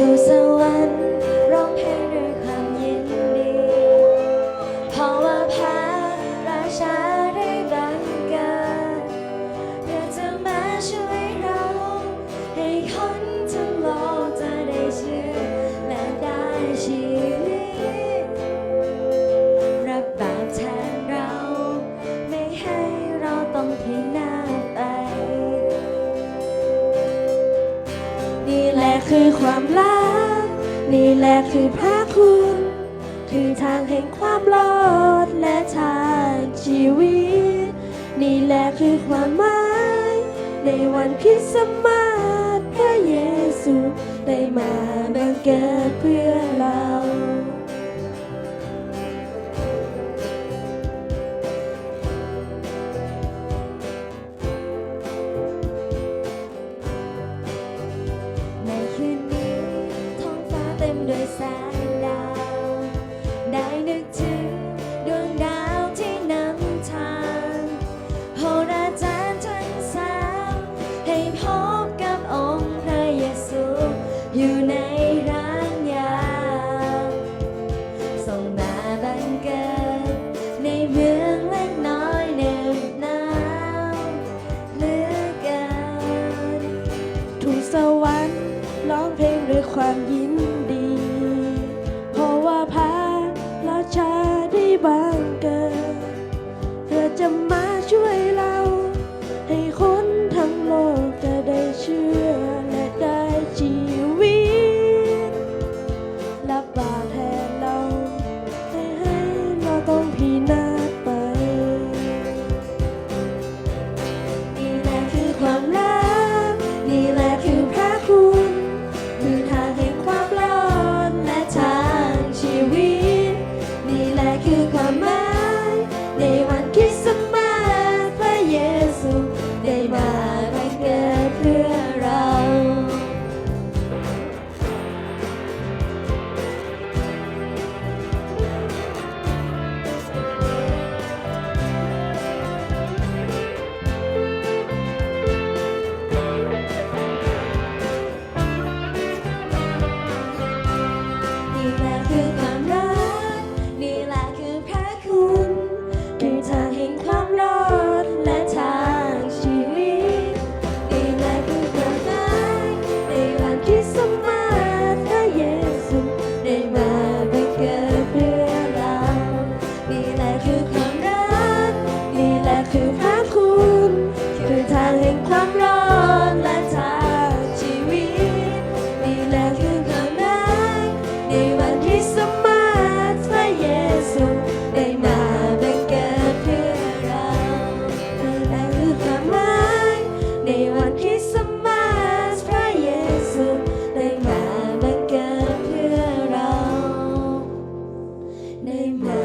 就算晚。 คือความรัก นี่แหละคือพระคุณ คือทางแห่งความรอดและทางชีวิต นี่แหละคือความหมาย ในวันคริสต์มาสพระเยซูได้มาบังเกิดเพื่อเรา ด้วยแสงดาว ได้นึกถึงดวงดาวที่นำทางโหราจารย์ทั้งสามให้พบกับองค์พระเยซูอยู่ในร้านยาส่งมาบังเกิดในเมืองเล็กน้อยเหน็บหนาวเหลือเกินทูตสวรรค์ร้องเพลงด้วยความยินดี พาะว่าพราชาได้บังเกิดเพื่อจะมาช่วยเรา ให้คนทั้งโลกจะได้เชื่อและได้ชีวิตรับบาป นี่แทางแห่งความร้อนและทางชีวิตนี่แหละคือความรัในวันคริสต์มาสพระเยซูได้มาเป็นเกิดเพื่อเรานี่คือความรัในวันคริสต์มาสพระเยซูได้มาเป็นเกิดเพื่อเราได้มา